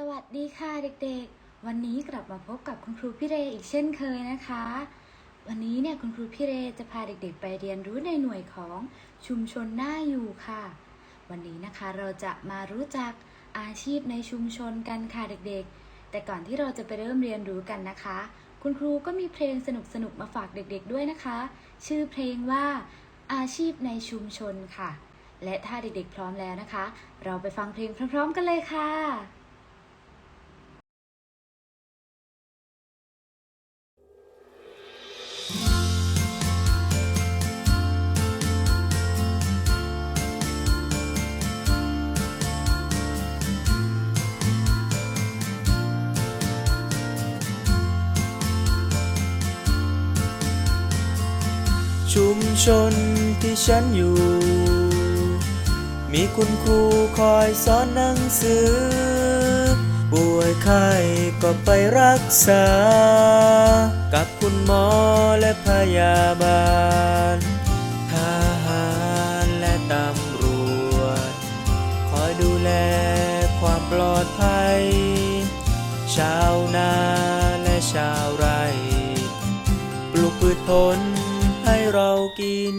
สวัสดีค่ะเด็กๆ วันนี้กลับมาพบกับคุณครูพี่เรอีกเช่นเคยนะคะ วันนี้เนี่ยคุณครูพี่เรจะพาเด็กๆ ไปเรียนรู้ในหน่วยของชุมชนหน่าอยู่ค่ะ วันนี้นะคะเราจะมารู้จักอาชีพในชุมชนกันค่ะเด็กๆ แต่ก่อนที่เราจะไปเริ่มเรียนรู้กันนะคะ คุณครูก็มีเพลงสนุกๆมาฝากเด็กๆ ด้วยนะคะ ชื่อเพลงว่าอาชีพในชุมชนค่ะ และถ้าเด็กๆ พร้อมแล้วนะคะ เราไปฟังเพลงพร้อม ๆ กันเลยค่ะ ชุมชนที่ฉันอยู่ มีคุณครูคอยสอนหนังสือ ป่วยไข้ก็ไปรักษา กับคุณหมอและพยาบาล ทหารและตำรวจ คอยดูแลความปลอดภัย ชาวนาและชาวไร่ ปลูกพืชผล กิน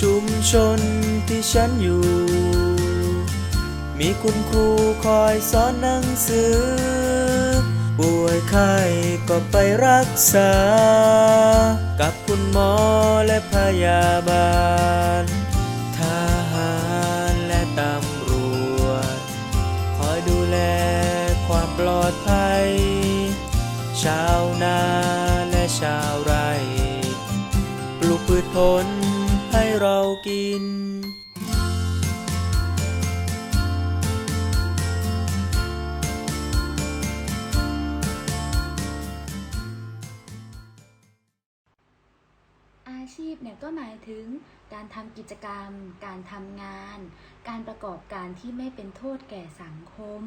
ชุมชนที่ฉันอยู่ มีคุณครูคอยสอนหนังสือ ป่วยไข้ก็ไปรักษา กับคุณหมอและพยาบาล ทหารและตำรวจ คอยดูแลความปลอดภัย ชาวนาและชาวไร่ ปลูกพืชผลให้เรากิน ก็หมายถึงการทำกิจกรรม การทำงาน การประกอบการที่ไม่เป็นโทษแก่สังคม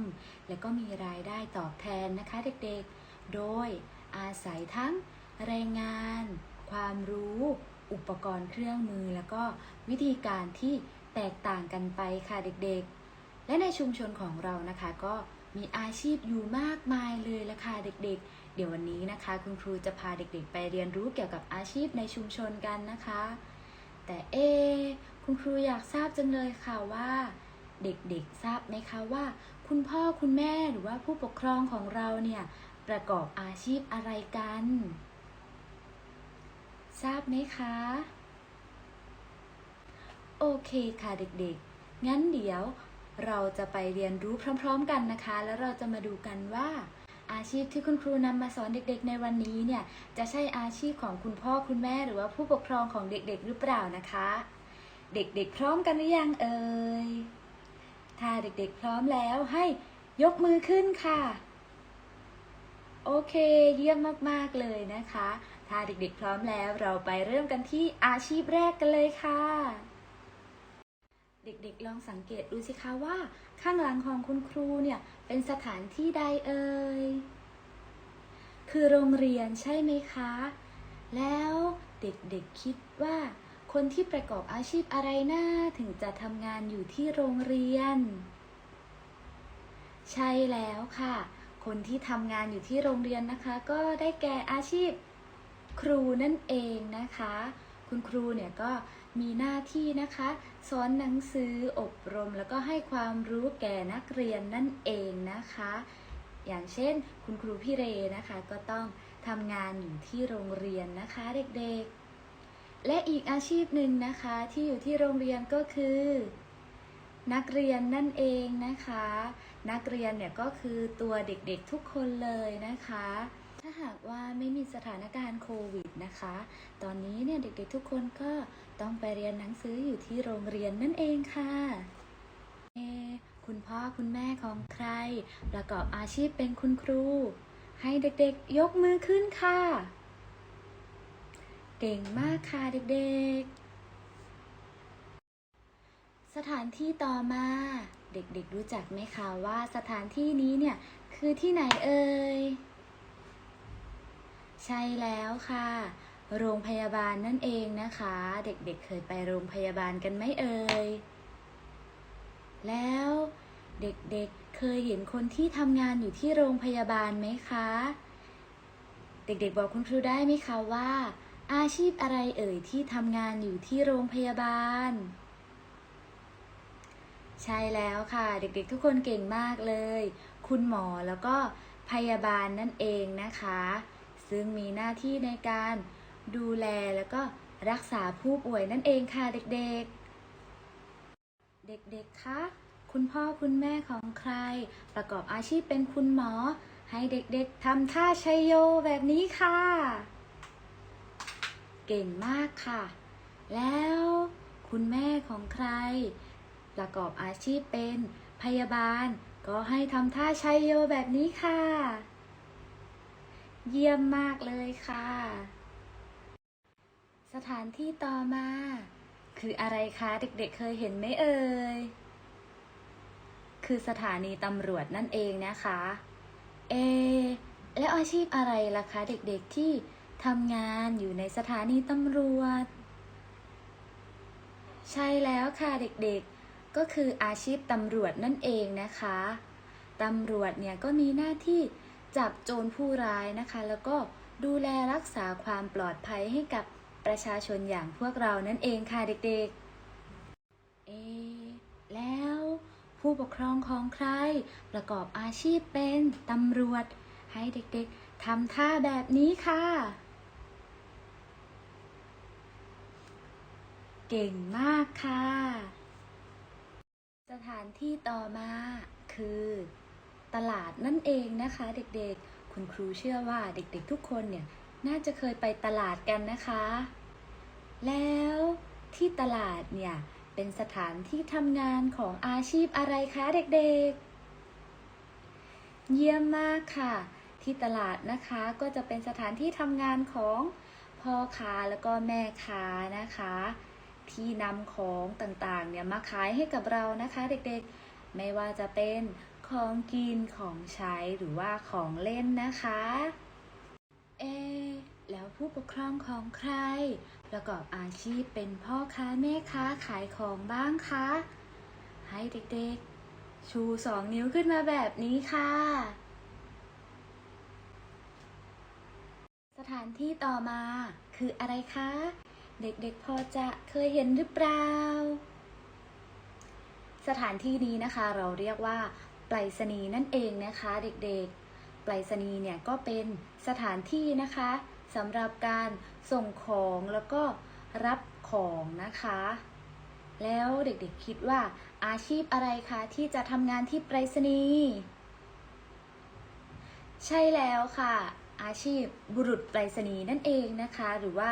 และก็มีรายได้ตอบแทนนะคะเด็กๆ โดยอาศัยทั้งแรงงาน ความรู้ อุปกรณ์เครื่องมือ แล้วก็วิธีการที่แตกต่างกันไปค่ะเด็กๆ และในชุมชนของเรานะคะก็มีอาชีพอยู่มากมายเลยละค่ะเด็กๆ ดี๋ยววันนี้นะคะ คุณครูจะพาเด็กๆ ไปเรียนรู้เกี่ยวกับอาชีพในชุมชนกันนะคะ แต่เอ คุณครูอยากทราบจังเลยค่ะว่า เด็กๆทราบไหมคะว่า คุณพ่อคุณแม่หรือว่าผู้ปกครองของเราเนี่ยประกอบอาชีพอะไรกัน ทราบไหมคะ โอเคค่ะเด็กๆ งั้นเดี๋ยวเราจะไปเรียนรู้พร้อม ๆ กันนะคะ แล้วเราจะมาดูกันว่า อาชีพที่คุณครูนำมาสอนเด็กๆ ในวันนี้เนี่ยจะใช่อาชีพของคุณพ่อคุณแม่หรือว่าผู้ปกครองของเด็กๆ หรือเปล่านะคะ เด็กๆ พร้อมกันหรือยังเอ่ยถ้าเด็กๆ พร้อมแล้วให้ยกมือขึ้นค่ะ โอเค เยี่ยมมากๆเลยนะคะ ถ้าเด็กๆ พร้อมแล้วเราไปเริ่มกันที่อาชีพแรกกันเลยค่ะ เด็กๆ ลองสังเกตดูสิคะว่า ข้างหลังของคุณครูเนี่ยเป็นสถานที่ใดเอ่ย คือโรงเรียนใช่ไหมคะ แล้วเด็กๆคิดว่า คนที่ประกอบอาชีพอะไรน่าถึงจะทำงานอยู่ที่โรงเรียน ใช่แล้วค่ะ คนที่ทำงานอยู่ที่โรงเรียนนะคะ ก็ได้แก่อาชีพครูนั่นเองนะคะ คุณครูเนี่ยก็ มีหน้าที่นะคะ สอนหนังสืออบรมแล้วก็ให้ความรู้แก่นักเรียนนั่นเองนะคะ อย่างเช่น คุณครูพี่เรนะคะ ก็ต้องทำงานอยู่ที่โรงเรียนนะคะเด็กๆ และอีกอาชีพหนึ่งนะคะที่อยู่ที่โรงเรียนก็คือ นักเรียนนั่นเองนะคะ นักเรียนเนี่ยก็คือตัวเด็กๆทุกคนเลยนะคะถ้าหากว่าไม่มีสถานการณ์โควิดนะคะ ตอนนี้เนี่ยเด็กๆทุกคนก็ ต้องไปเรียนหนังสืออยู่ที่โรงเรียนนั่นเองค่ะเอคุณพ่อคุณแม่ของใคร ประกอบอาชีพเป็นคุณครู ให้เด็กๆยกมือขึ้นค่ะ เก่งมากค่ะเด็กๆ สถานที่ต่อมาเด็กๆรู้จักไหมคะว่าสถานที่นี้เนี่ยคือที่ไหนเอ่ย ใช่แล้วค่ะ โรงพยาบาลนั่นเองนะคะ เด็กๆเเคยไปโรงพยาบาลกันไหมเอ่ย แล้วเด็กๆเเคยเห็นคนที่ทำงานอยู่ที่โรงพยาบาลไหมคะ เด็กๆบอกคุณครูได้ไหมคะว่า อาชีพอะไรเอ่ยที่ทำงานอยู่ที่โรงพยาบาล ใช่แล้วค่ะ เด็กๆทุกคนเก่งมากเลย คุณหมอแล้วก็พยาบาลนั่นเองนะคะ ซึ่งมีหน้าที่ในการ ดูแลแล้วก็รักษาผู้ป่วยนั่นเองค่ะเด็กๆ เด็กๆ คะ คุณพ่อคุณแม่ของใคร ประกอบอาชีพเป็นคุณหมอ ให้เด็กๆทำท่าชัยโยแบบนี้ค่ะ เก่งมากค่ะ แล้วคุณแม่ของใคร ประกอบอาชีพเป็นพยาบาล ก็ให้ทำท่าชัยโยแบบนี้ค่ะ เยี่ยมมากเลยค่ะ สถานที่ต่อมา คืออะไรคะเด็กๆเคยเห็นไหมเอ่ย คือสถานีตำรวจนั่นเองนะคะ เอ แล้วอาชีพอะไรล่ะคะ เด็กๆที่ทำงานอยู่ในสถานีตำรวจ ใช่แล้วค่ะเด็กๆ ก็คืออาชีพตำรวจนั่นเองนะคะตำรวจเนี่ยก็มีหน้าที่จับโจรผู้ร้ายนะคะ แล้วก็ดูแลรักษาความปลอดภัยให้กับ ประชาชนอย่างพวกเรานั่นเองค่ะเด็กๆ เอ แล้ว ผู้ปกครองของใคร ประกอบอาชีพเป็นตำรวจ ให้เด็กๆทำท่าแบบนี้ค่ะ เก่งมากค่ะ สถานที่ต่อมาคือ ตลาดนั่นเองนะคะเด็กๆ คุณครูเชื่อว่าเด็กๆทุกคนเนี่ยน่าจะเคยไปตลาดกันนะคะ แล้วที่ตลาดเนี่ย เป็นสถานที่ทำงานของอาชีพอะไรคะเด็กๆ เยี่ยมมากค่ะ ที่ตลาดนะคะก็จะเป็นสถานที่ทำงานของพ่อค้าแล้วก็แม่ค้านะคะ ที่นำของต่างๆเนี่ยมาขายให้กับเรานะคะเด็กๆ ไม่ว่าจะเป็นของกินของใช้หรือว่าของเล่นนะคะ เอ แล้วผู้ปกครองของใคร ประกอบอาชีพเป็นพ่อค้าแม่ค้าขายของบ้างคะ ให้เด็กๆ ชูสองนิ้วขึ้นมาแบบนี้ค่ะ สถานที่ต่อมาคืออะไรคะ เด็กๆพอจะเคยเห็นหรือเปล่า สถานที่นี้นะคะเราเรียกว่าไปรษณีย์นั่นเองนะคะ เด็กๆ ไปรษณีย์เนี่ยก็เป็นสถานที่นะคะ สำหรับการส่งของแล้วก็รับของนะคะ แล้วเด็กๆคิดว่าอาชีพอะไรคะที่จะทำงานที่ไปรษณีย์ใช่แล้วค่ะ อาชีพบุรุษไปรษณีย์นั่นเองนะคะ หรือว่า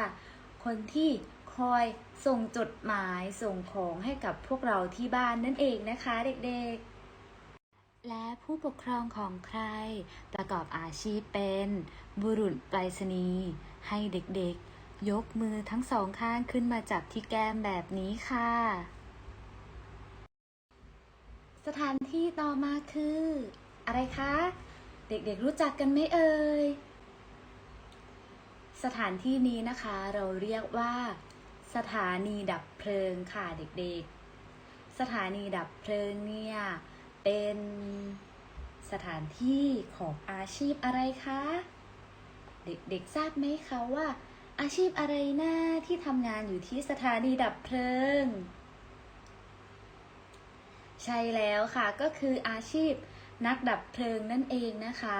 คนที่คอยส่งจดหมายส่งของให้กับพวกเราที่บ้านนั่นเองนะคะ เด็กๆ และผู้ปกครองของใคร ประกอบอาชีพเป็น บุรุษไปรษณีย์ให้เด็กๆ ยกมือทั้งสองข้างขึ้นมาจับที่แก้มแบบนี้ค่ะ สถานที่ต่อมาคือ อะไรคะ เด็กๆรู้จักกันไหมเอ่ย สถานที่นี้นะคะเราเรียกว่า สถานีดับเพลิงค่ะเด็กๆ สถานีดับเพลิงเนี่ย เป็นสถานที่ของอาชีพอะไรคะ เด็กๆทราบไหมคะว่า อาชีพอะไรนะที่ทำงานอยู่ที่สถานีดับเพลิง ใช่แล้วค่ะก็คืออาชีพนักดับเพลิงนั่นเองนะคะ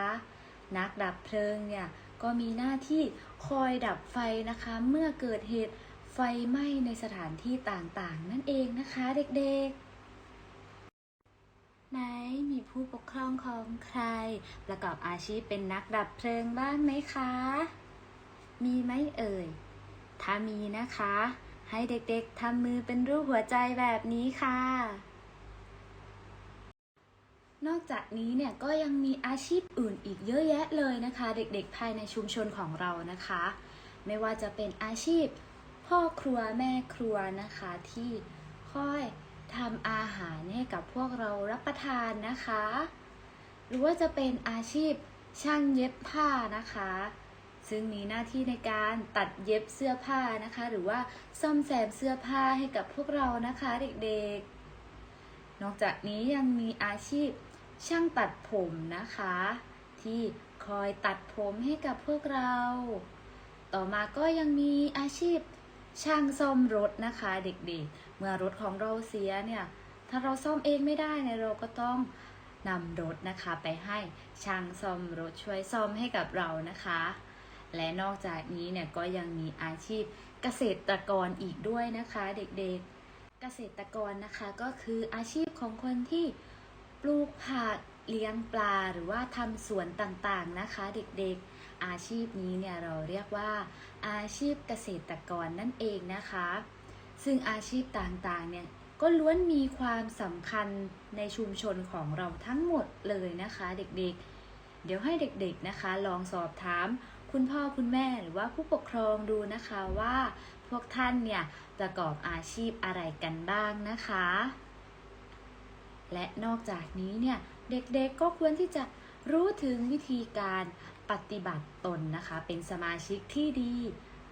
นักดับเพลิงเนี่ยก็มีหน้าที่คอยดับไฟนะคะ เมื่อเกิดเหตุไฟไหม้ในสถานที่ต่างๆ นั่นเองนะคะ เด็กๆ ไหนมีผู้ปกครองของใคร ประกอบอาชีพเป็นนักดับเพลิงบ้างไหมคะ มีไหมเอ่ย ถ้ามีนะคะ ให้เด็กๆทำมือเป็นรูปหัวใจแบบนี้ค่ะ นอกจากนี้เนี่ยก็ยังมีอาชีพอื่นอีกเยอะแยะเลยนะคะ เด็กๆ ภายในชุมชนของเรานะคะ ไม่ว่าจะเป็นอาชีพ พ่อครัวแม่ครัวนะคะที่คอย ทำอาหารให้กับพวกเรารับประทานนะคะ หรือว่าจะเป็นอาชีพช่างเย็บผ้านะคะ ซึ่งมีหน้าที่ในการตัดเย็บเสื้อผ้านะคะ หรือว่าซ่อมแซมเสื้อผ้าให้กับพวกเรานะคะเด็กๆ นอกจากนี้ยังมีอาชีพช่างตัดผมนะคะ ที่คอยตัดผมให้กับพวกเรา ต่อมาก็ยังมีอาชีพ ช่างซ่อมรถนะคะเด็กๆ เมื่อรถของเราเสียเนี่ย ถ้าเราซ่อมเองไม่ได้เนี่ยเราก็ต้องนำรถนะคะไปให้ช่างซ่อมรถช่วยซ่อมให้กับเรานะคะ และนอกจากนี้เนี่ยก็ยังมีอาชีพเกษตรกรอีกด้วยนะคะเด็กๆ เกษตรกรนะคะก็คืออาชีพของคนที่ปลูกผักเลี้ยงปลาหรือว่าทำสวนต่างๆนะคะ เด็กๆ อาชีพนี้เนี่ยเราเรียกว่า อาชีพเกษตรกรนั่นเองนะคะ ซึ่งอาชีพต่างๆเนี่ยก็ล้วนมีความสำคัญในชุมชนของเราทั้งหมดเลยนะคะเด็กๆ เดี๋ยวให้เด็กๆนะคะ ลองสอบถาม คุณพ่อคุณแม่หรือว่าผู้ปกครองดูนะคะว่า พวกท่านเนี่ยประกอบอาชีพอะไรกันบ้างนะคะ และนอกจากนี้เนี่ยเด็กๆก็ควรที่จะรู้ถึงวิธีการ ปฏิบัติตนนะคะ เป็นสมาชิกที่ดี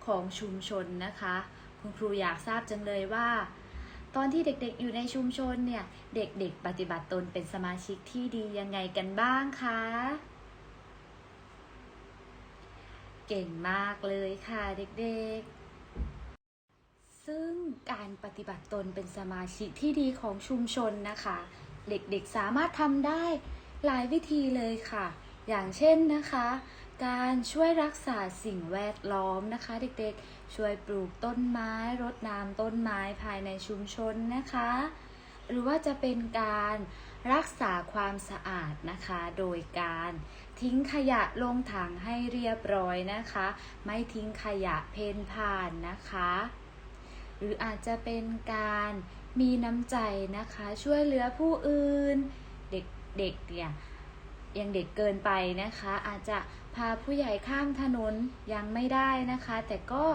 ของชุมชนนะคะ คุณครูอยากทราบจังเลยว่า ตอนที่เด็กๆอยู่ในชุมชนเนี่ย เด็กๆ ปฏิบัติตนเป็นสมาชิกที่ดียังไงกันบ้างคะ เก่งมากเลยค่ะเด็กๆซึ่งการปฏิบัติตนเป็นสมาชิกที่ดีของชุมชนนะคะ เด็กๆสามารถทำได้หลายวิธีเลยค่ะ อย่างเช่นนะคะ การช่วยรักษาสิ่งแวดล้อมนะคะ เด็กๆ ช่วยปลูกต้นไม้รดน้ำต้นไม้ภายในชุมชนนะคะ หรือว่าจะเป็นการรักษาความสะอาดนะคะ โดยการทิ้งขยะลงถังให้เรียบร้อยนะคะ ไม่ทิ้งขยะเพนผ่านนะคะ หรืออาจจะเป็นการมีน้ำใจนะคะ ช่วยเหลือผู้อื่น เด็กๆเนี่ย ยังเด็กเกินไปนะคะ อาจจะพาผู้ใหญ่ข้ามถนนยังไม่ได้นะคะ แต่ก็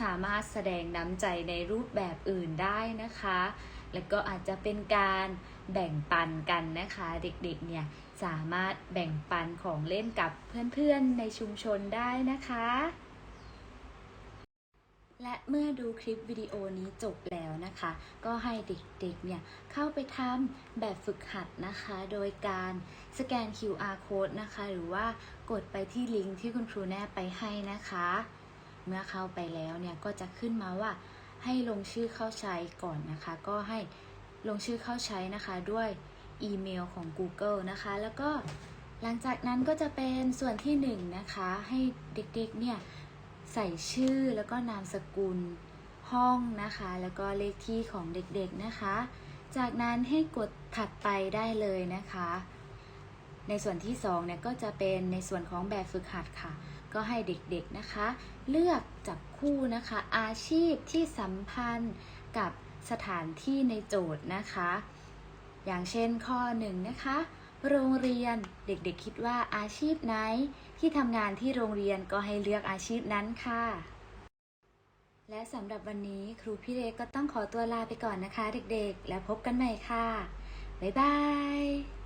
สามารถแสดงน้ำใจในรูปแบบอื่นได้นะคะ แล้วก็อาจจะเป็นการแบ่งปันกันนะคะ เด็กๆเนี่ยสามารถแบ่งปันของเล่นกับเพื่อนๆในชุมชนได้นะคะ และเมื่อดูคลิปวิดีโอนี้จบแล้วนะคะ ก็ให้เด็กๆเนี่ยเข้าไปทำแบบฝึกหัดนะคะ โดยการสแกน QR code นะคะ หรือว่ากดไปที่ลิงก์ที่คุณครูแนบไปให้นะคะ เมื่อเข้าไปแล้วเนี่ยก็จะขึ้นมาว่าให้ลงชื่อเข้าใช้ก่อนนะคะ ก็ให้ลงชื่อเข้าใช้นะคะด้วยอีเมลของ Google นะคะ แล้วก็หลังจากนั้นก็จะเป็นส่วนที่หนึ่งนะคะให้เด็กๆเนี่ย ใส่ชื่อแล้วก็นามสกุลห้องนะคะ แล้วก็เลขที่ของเด็กๆนะคะ จากนั้นให้กดถัดไปได้เลยนะคะ ในส่วนที่2เนี่ยก็จะเป็นในส่วนของแบบฝึกหัดค่ะ ก็ให้เด็กๆนะคะ เลือกจับคู่นะคะ อาชีพที่สัมพันธ์กับสถานที่ในโจทย์นะคะ อย่างเช่นข้อหนึ่งนะคะ โรงเรียนเด็กๆคิดว่าอาชีพไหน ที่ทำงานที่โรงเรียนก็ให้เลือกอาชีพนั้นค่ะ และสำหรับวันนี้ครูพี่เล็กก็ต้องขอตัวลาไปก่อนนะคะ เด็กๆ แล้วพบกันใหม่ค่ะ บ๊ายบาย